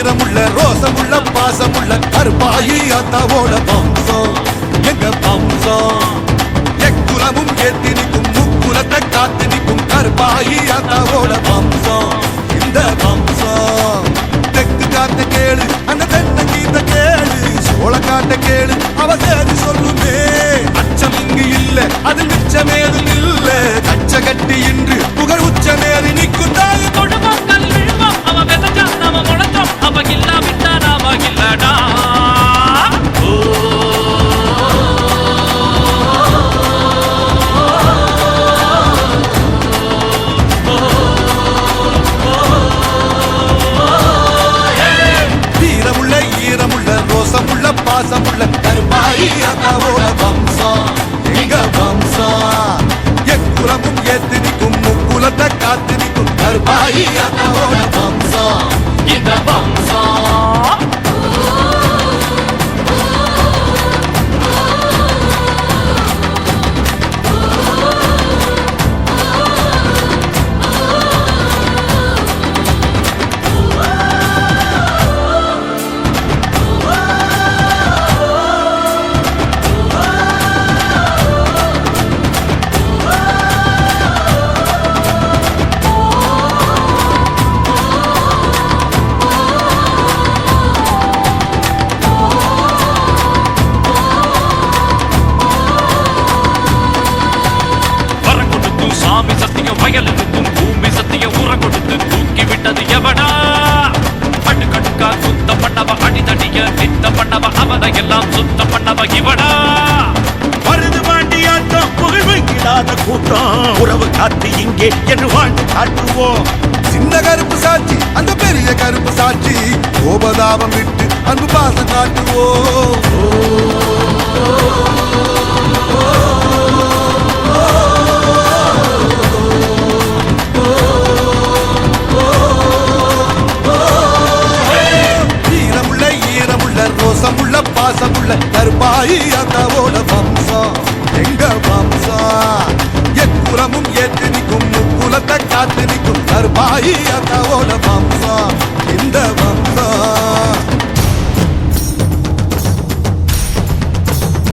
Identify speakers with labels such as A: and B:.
A: வீரமுள்ள ரோசமுள்ள பாசமுள்ள கருப்பாயி அத்தாவோட வம்சம். எங்க வம்சம்? எக்குலமும் ஏத்தி நிற்கும் முக்குலத்தை காத்து நிற்கும் கருப்பாயி அத்தாவோட வம்சம். இந்த வம்சம். தெற்கு காத்த கேளு அந்த தென்ன கீத்த கேளு சோழ காட்ட கேளு அவ சேதி சொல்லுமே. அச்சம் இங்கு இல்லை அது மிச்சமேதும் இல்லை பாசமுள்ள கருப்பாயி அண்ணாவோட வம்சம். எங்க வம்சம். எக்குலமும் ஏத்து நிற்கும் முக்குலத்தை காத்து நிற்கும் கருப்பாயி அண்ணாவோட வம்சம்.
B: இந்த வம்சம் சாமி வயலுக்கும் பூமி சத்திய உர கொடுத்து தூக்கி விட்டது எவடா? அடு கடுக்கா சுத்த பண்ணவ அடிதடிய நித்த பண்ணவ அவனை எல்லாம் சுத்த பண்ணவ இவடா?
C: வருது மாண்டியாட்டம் புகழ்வைக்கிடாத கூட்டம். உறவு காத்து இங்கே என்று வாழ்ந்து காட்டுவோம்.
A: சின்ன கருப்பு சாட்சி அந்த பெரிய கருப்பு சாட்சி. கோபதாபம் விட்டு அன்பு பாசம் காட்டுவோம். கருப்பாயி